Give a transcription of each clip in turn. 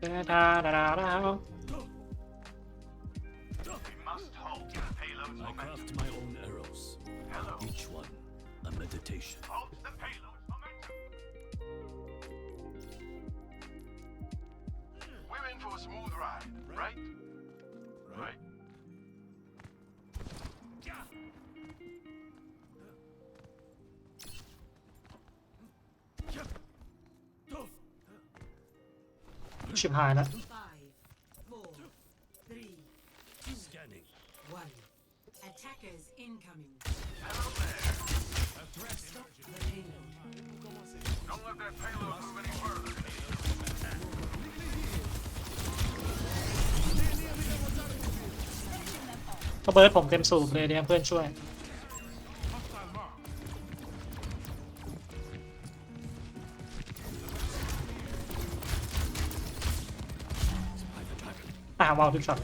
Da da. Da, da, da, we must hold the payload's I craft my own arrows. Hello. Each one a meditation. Hold the momentum. We're in for a smooth ride, right? Right. right. ชิบหายแล้วก็เบิร์ดผมเต็มสูบเลยเนี่ยเพื่อนช่วยาวาวทุกช็อต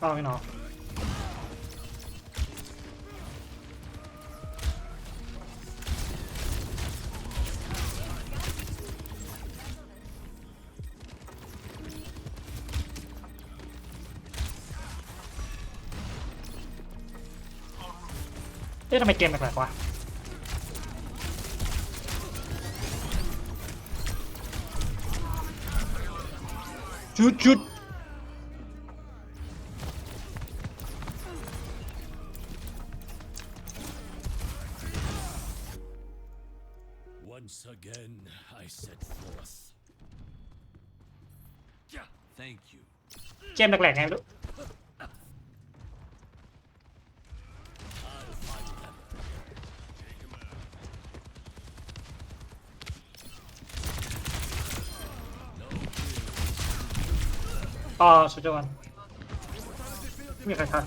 ก็ไม่นอเอ๊ะทำไมเกมแปลกๆวะ chút chút. Once again, I set forth. Thank you. Cho em đặt lẻ em đúng. 啊，十九万，你还差的。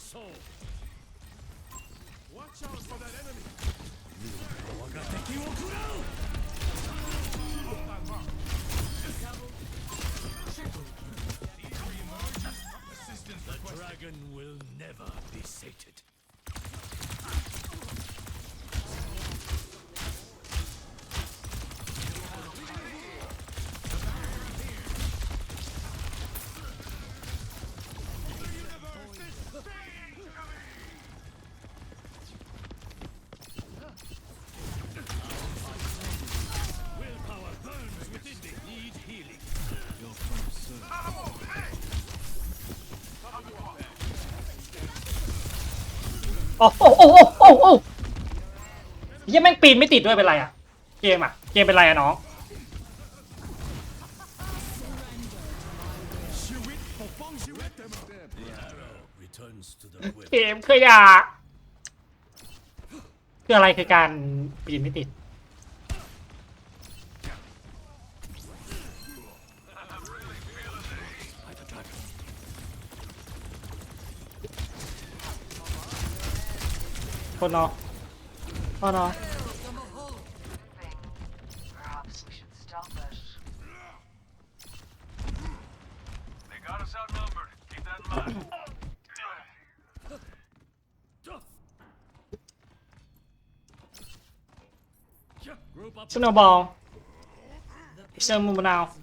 soul. Watch out for that enemy. The dragon will never be sated. โอ้โอ้โอ้โอ้โอ้โหยังแม่งปีนไม่ติดด้วยเป็นไรอะเกมอะเกมเป็นไรอะน้องเกมขยะคืออะไรคือการปีนไม่ติด but not. Oh no. Snowball. Still moving out.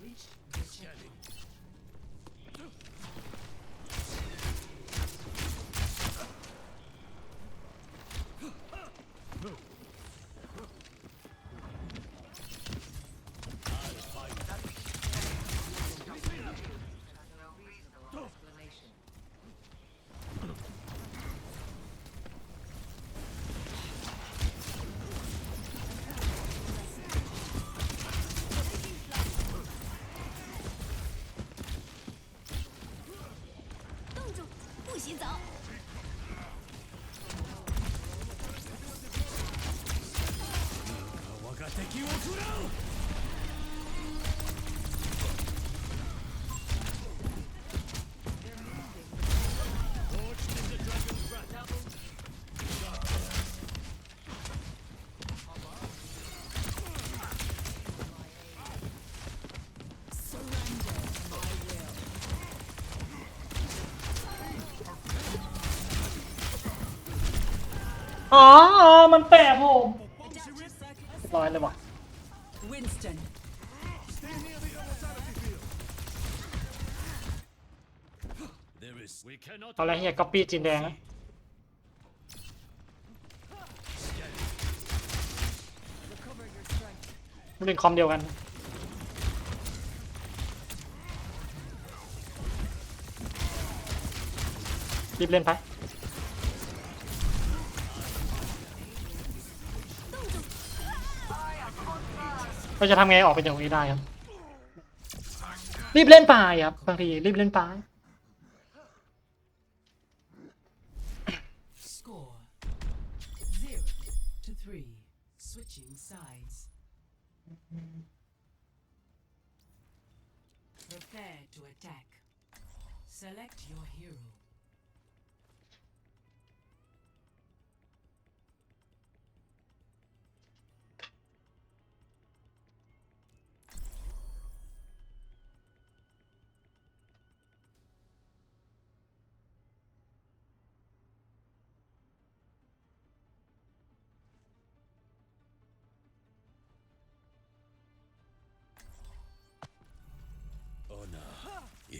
Wakateki wo kurau. Forged in the dragon's wrath. อ๋อ มันแปะผม Adaptive circuits. ร้อยเลยว่ะ ะ เอาละเฮียก๊อปปี้จีนแดงนะมันเป็นคอมเดียวกัน รีบเล่นไปเราจะทำไงออกไปจากตรงนี้ได้ครับ รีบเล่นไปครับบางทีรีบเล่นไป sides. Prepare to attack. Select your hero.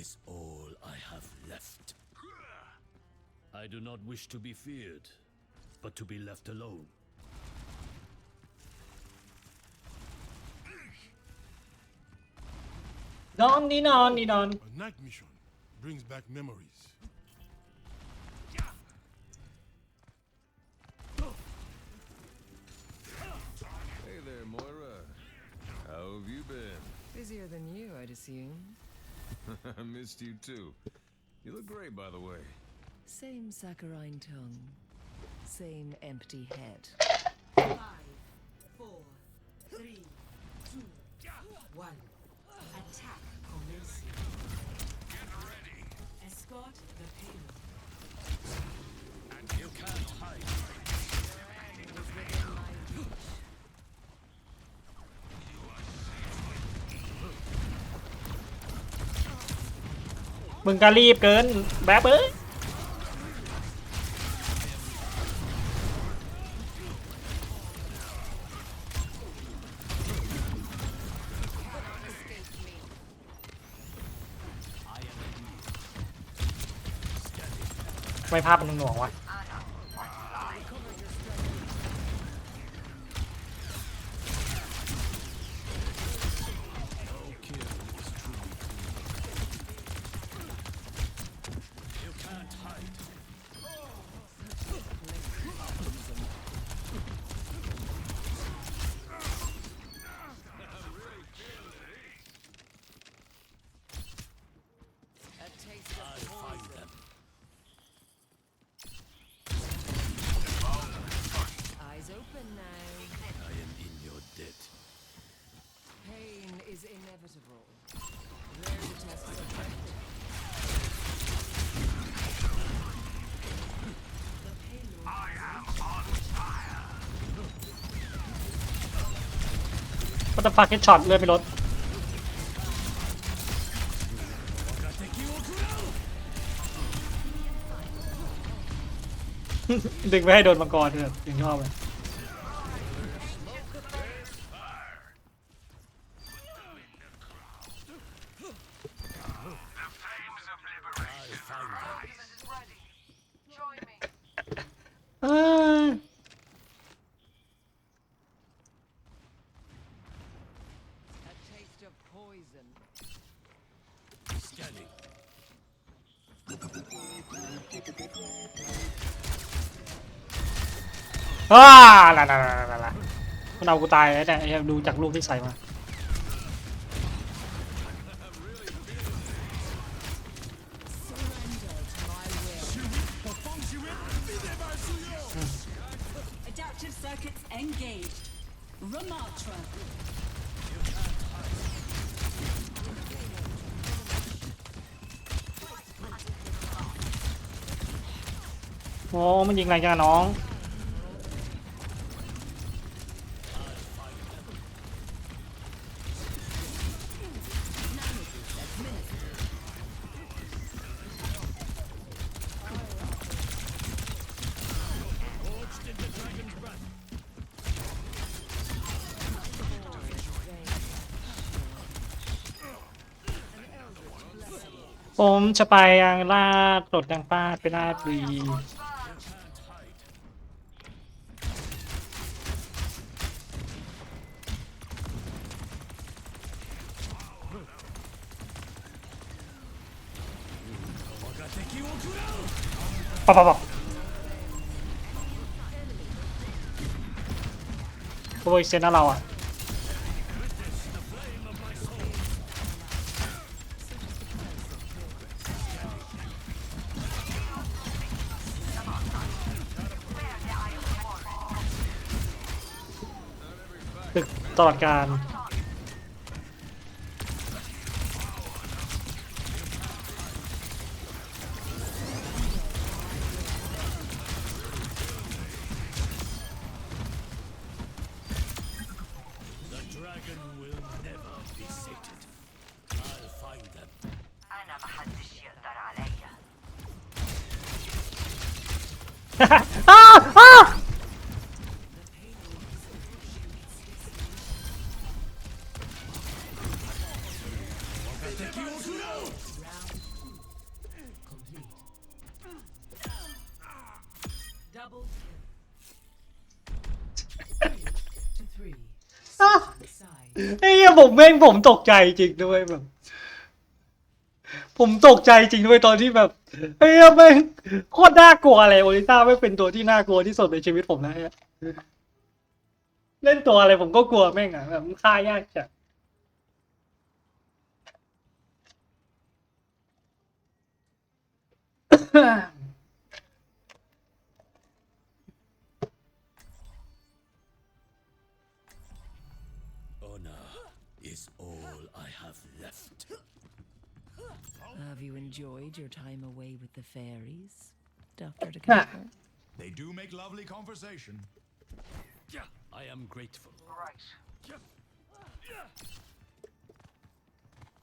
is all I have left. I do not wish to be feared, but to be left alone. Don, din on, din on. A night mission brings back memories. Hey there, Moira. How have you been? Busier than you, I'd assume. I missed you too. You look great, by the way. Same saccharine tongue, same empty head. มึงก็รีบเกินแบบเอ้ยไม่ภาพมันหน่วงวะ You can't hide. ม ก็จะฟักเฮดช็อตเลื่อนไม่ลดดึงไปให้โดนมังกรเลยถึงชอบเลย อ้าล่ะล่ะล่ะล่ะมันเอากูตายแล้วเนี่ยดูจากรูปที่ใส่มาโอ้มันยิงแรงจังอะน้อง ผมจะไปยังลาดตดยังป้าดไปลาดบุรีปับปับปับโอ้ยเซนนะเราอะ ตึกตลอดการ The dragon ผมแม่งผมตกใจจริงด้วยแบบ ผมตกใจจริงด้วยตอนที่แบบเหี้ยแม่งโคตรน่ากลัวเลยโอลิซ่าไม่เป็นตัวที่น่ากลัวที่สุดในชีวิตผมนะฮะเล่นตัวอะไรผมก็กลัวแม่งอะแบบมันฆ่ายากจัด Honor Have you enjoyed your time away with the fairies, Dr. Ah. DeCampo? They do make lovely conversation. I am grateful. Right.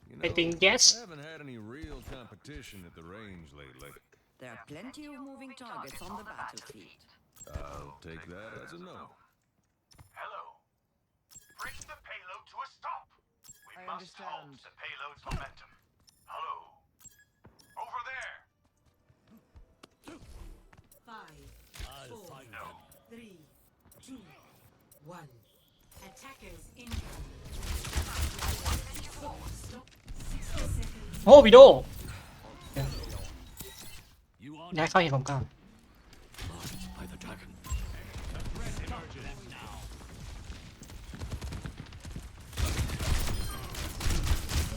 You I think yes I haven't had any real competition at the range lately. There are plenty of moving targets on the battlefield. I'll take that as a no. Hello. Bring the payload to a stop. We I must halt the payload's momentum. Hello. I'll Four. find them. three, two, one. Attackers incoming. Stop. 60 seconds. โอ้วิดีโอ You are ย้ายเข้าเห็นผมก่อน marked by the dragon.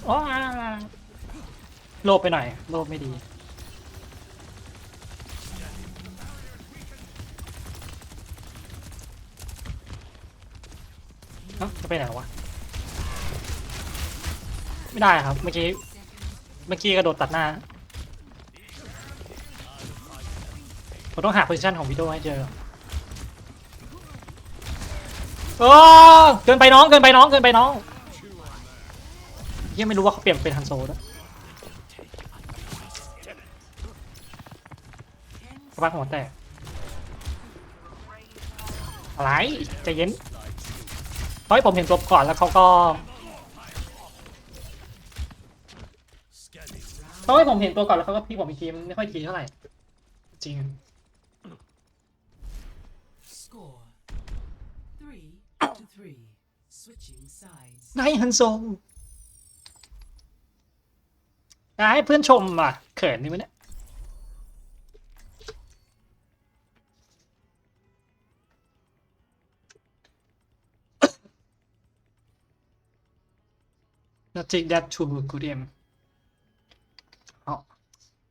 อ๋อโลภไปหน่อย โลภไม่ดี จะไปไหนวะ ไม่ได้ครับ เมื่อกี้ เมื่อกี้กระโดดตัดหน้า ผมต้องหาโพซิชันของวิโอให้เจอก่อนโอ้เกินไปน้อง เกินไปน้อง เกินไปน้องยังไม่รู้ว่าเขาเปลี่ยนเป็นฮันโซแล้วกระบาหัวแตกอะไรใจเย็น เพราะให้ผมเห็นตัวก่อนแล้วเขาก็เพราะให้ผมเห็นตัวก่อนแล้วเขาก็พี่ผมอีกทีมไม่ค่อยทีเท่าไหร่ จริง Score three to three. Switching sides. นายฮันโซนายให้เพื่อนชมอะ เขินนี่มั้ยเนี่ย Not take that to good aim อ๋อ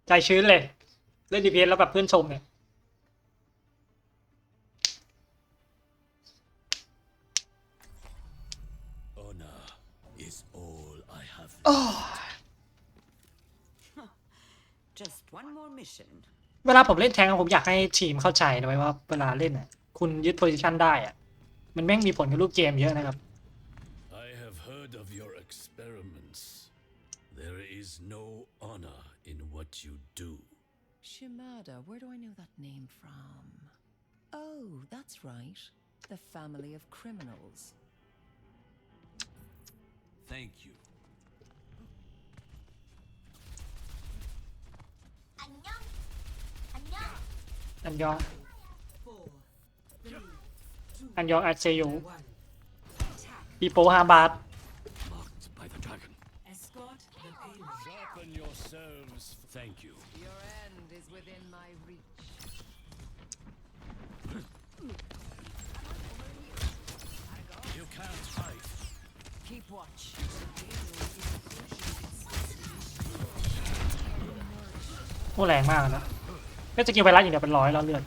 ใจชื้นเลย เล่นดีพีแล้วแบบเพื่อนชมเนี่ย Honor is all I have. Just one more mission. เวลาผมเล่นแทงก์ผมอยากให้ทีมเข้าใจนะไว้ว่า เวลาเล่นอะ คุณยึดโพซิชันได้อะ มันแม่งมีผลกับรูปเกมเยอะนะครับ experiments. There is no honor in what you do. Shimada, where do I know that name from? Oh, that's right. The family of criminals. Thank you. 안녕. 안녕 아세요. 비포 하밭. Thank you. Your end is within my reach. You can't hide. Keep watch. โอ้แรงมากนะก็จะกินไวรัสอย่างเดียวเป็นร้อยแล้วเลือด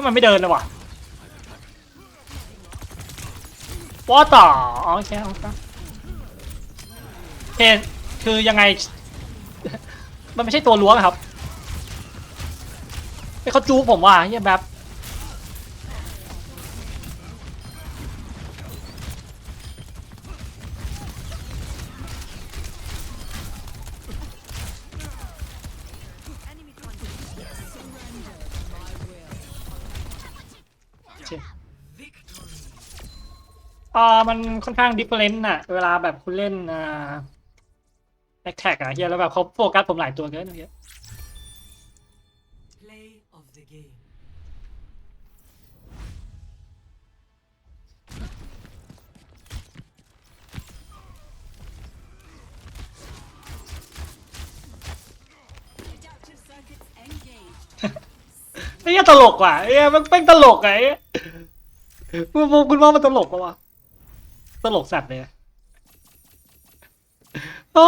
ถ้ามันไม่เดินเลยวะว่าต่ออ๋อโอเคโอเคโอเคคือยังไง มันไม่ใช่ตัวล้วงอะครับไอ้เขาจูบผมว่ะเฮียแบบ อ่ามันค่อนข้างดิเฟเรนต์น่ะ เวลาแบบคุณเล่นอ่าแท็กแท็กอะเฮียแล้วแบบเขาโฟกัสผมหลายตัวเกินเมื่อกี้ Play of the game. ไอ้เหี้ยตลกว่ะไอ้เหี้ยมันเป็นตลกอะไอ้เหี้ยคุณคุณคุณว่ามันตลกปะวะ ตลกสัตว์เลยอะโอ้